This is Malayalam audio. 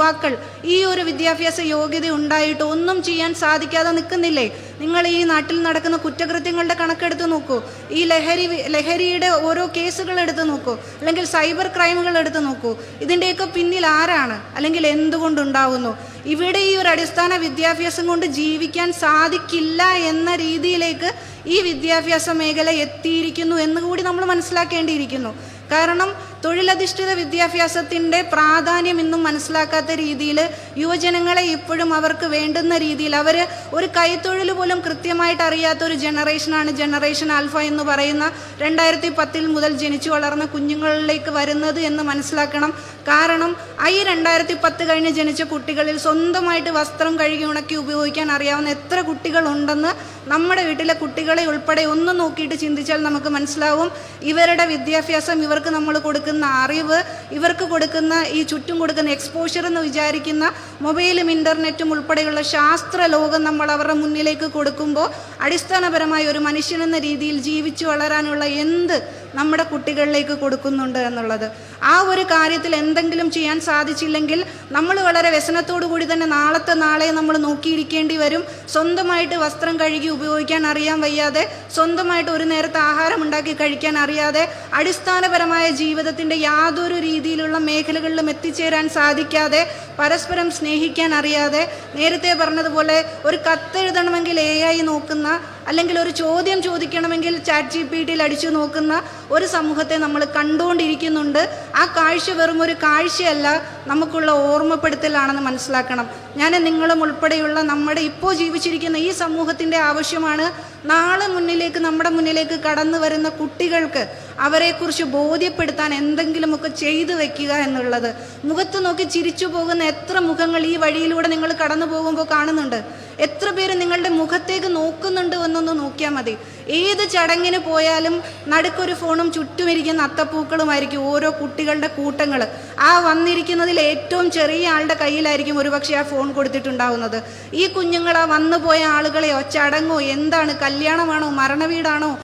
യുവാക്കൾ ഈ ഒരു വിദ്യാഭ്യാസ യോഗ്യത ഉണ്ടായിട്ട് ഒന്നും ചെയ്യാൻ സാധിക്കാതെ നിൽക്കുന്നില്ലേ? നിങ്ങൾ ഈ നാട്ടിൽ നടക്കുന്ന കുറ്റകൃത്യങ്ങളുടെ കണക്കെടുത്ത് നോക്കൂ. ഈ ലഹരി ലഹരിയുടെ ഓരോ കേസുകൾ എടുത്ത് നോക്കൂ. അല്ലെങ്കിൽ സൈബർ ക്രൈമുകൾ എടുത്ത് നോക്കൂ. ഇതിന്റെയൊക്കെ പിന്നിൽ ആരാണ്? അല്ലെങ്കിൽ എന്തുകൊണ്ടുണ്ടാവുന്നു? ഇവിടെ ഈ ഒരു അടിസ്ഥാന വിദ്യാഭ്യാസം കൊണ്ട് ജീവിക്കാൻ സാധിക്കില്ല എന്ന രീതിയിലേക്ക് ഈ വിദ്യാഭ്യാസ മേഖല എത്തിയിരിക്കുന്നു എന്ന് കൂടി നമ്മൾ മനസ്സിലാക്കേണ്ടിയിരിക്കുന്നു. കാരണം തൊഴിലധിഷ്ഠിത വിദ്യാഭ്യാസത്തിന്റെ പ്രാധാന്യം ഇന്നും മനസ്സിലാക്കാത്ത രീതിയിൽ യുവജനങ്ങളെ ഇപ്പോഴും അവർക്ക് വേണ്ടുന്ന രീതിയിൽ അവർ ഒരു കൈത്തൊഴിൽ പോലും കൃത്യമായിട്ട് അറിയാത്ത ഒരു ജനറേഷനാണ് ജനറേഷൻ ആൽഫ എന്ന് പറയുന്ന രണ്ടായിരത്തി പത്തിൽ മുതൽ ജനിച്ചു വളർന്ന കുഞ്ഞുങ്ങളിലേക്ക് വരുന്നത് എന്ന് മനസ്സിലാക്കണം. കാരണം ഈ രണ്ടായിരത്തി പത്ത് കഴിഞ്ഞ് ജനിച്ച കുട്ടികളിൽ സ്വന്തമായിട്ട് വസ്ത്രം കഴുകി ഉണക്കി ഉപയോഗിക്കാൻ അറിയാവുന്ന എത്ര കുട്ടികളുണ്ടെന്ന് നമ്മുടെ വീട്ടിലെ കുട്ടികളെ ഉൾപ്പെടെ ഒന്ന് നോക്കിയിട്ട് ചിന്തിച്ചാൽ നമുക്ക് മനസ്സിലാവും. ഇവരുടെ വിദ്യാഭ്യാസം ഇവർക്ക് നമ്മൾ കൊടുക്കുന്ന അറിവ് ഇവർക്ക് കൊടുക്കുന്ന ഈ ചുറ്റും കൊടുക്കുന്ന എക്സ്പോഷർ എന്ന് വിചാരിക്കുന്ന മൊബൈലും ഇന്റർനെറ്റും ഉൾപ്പെടെയുള്ള ശാസ്ത്ര ലോകം നമ്മൾ അവരുടെ മുന്നിലേക്ക് കൊടുക്കുമ്പോൾ അടിസ്ഥാനപരമായി ഒരു മനുഷ്യനെന്ന രീതിയിൽ ജീവിച്ചു വളരാനുള്ള എന്ത് നമ്മുടെ കുട്ടികളിലേക്ക് കൊടുക്കുന്നുണ്ട് എന്നുള്ളത്. ആ ഒരു കാര്യത്തിൽ എന്തെങ്കിലും ചെയ്യാൻ സാധിച്ചില്ലെങ്കിൽ നമ്മൾ വളരെ വ്യസനത്തോടു കൂടി തന്നെ നാളത്തെ നാളെ നമ്മൾ നോക്കിയിരിക്കേണ്ടി വരും. സ്വന്തമായിട്ട് വസ്ത്രം കഴുകി ഉപയോഗിക്കാൻ അറിയാൻ വയ്യാതെ സ്വന്തമായിട്ട് ഒരു നേരത്തെ ആഹാരം ഉണ്ടാക്കി കഴിക്കാൻ അറിയാതെ അടിസ്ഥാനപരമായ ജീവിതത്തിന്റെ യാതൊരു രീതിയിലുള്ള മേഖലകളിലും എത്തിച്ചേരാൻ സാധിക്കാതെ പരസ്പരം സ്നേഹിക്കാൻ അറിയാതെ നേരത്തെ പറഞ്ഞതുപോലെ ഒരു കത്തെഴുതണമെങ്കിൽ എ നോക്കുന്ന അല്ലെങ്കിൽ ഒരു ചോദ്യം ചോദിക്കണമെങ്കിൽ ചാറ്റ് ജി പി ടിയിൽ അടിച്ചു നോക്കുന്ന ഒരു സമൂഹത്തെ നമ്മൾ കണ്ടുകൊണ്ടിരിക്കുന്നുണ്ട്. ആ കാഴ്ച വെറും ഒരു കാഴ്ചയല്ല നമുക്കുള്ള ഓർമ്മപ്പെടുത്തലാണെന്ന് മനസ്സിലാക്കണം. ഞാൻ നിങ്ങളും ഉൾപ്പെടെയുള്ള നമ്മുടെ ഇപ്പോൾ ജീവിച്ചിരിക്കുന്ന ഈ സമൂഹത്തിന്റെ ആവശ്യമാണ് നാളെ മുന്നിലേക്ക് നമ്മുടെ മുന്നിലേക്ക് കടന്നു വരുന്ന കുട്ടികൾക്ക് അവരെക്കുറിച്ച് ബോധ്യപ്പെടുത്താൻ എന്തെങ്കിലുമൊക്കെ ചെയ്തു വെക്കുക എന്നുള്ളത്. മുഖത്ത് നോക്കി ചിരിച്ചു പോകുന്ന എത്ര മുഖങ്ങൾ ഈ വഴിയിലൂടെ നിങ്ങൾ കടന്നു പോകുമ്പോൾ കാണുന്നുണ്ട്. എത്ര പേര് നിങ്ങളുടെ മുഖത്തേക്ക് നോക്കുന്നുണ്ട് എന്നൊന്ന് നോക്കിയാൽ മതി. ഏത് ചടങ്ങിന് പോയാലും നടുക്കൊരു ഫോണും ചുറ്റുമിരിക്കുന്ന അത്തപ്പൂക്കളുമായിരിക്കും ഓരോ കുട്ടികളുടെ കൂട്ടങ്ങൾ ആ വന്നിരിക്കുന്നതിൽ ഏറ്റവും ചെറിയ ആളുടെ കയ്യിലായിരിക്കും ഒരുപക്ഷെ ആ ഫോൺ കൊടുത്തിട്ടുണ്ടാവുന്നത്. ഈ കുഞ്ഞുങ്ങൾ ആ വന്നു പോയ ആളുകളെയോ ചടങ്ങോ എന്താണ്? കല്യാണമാണോ? മരണവീടാണോ?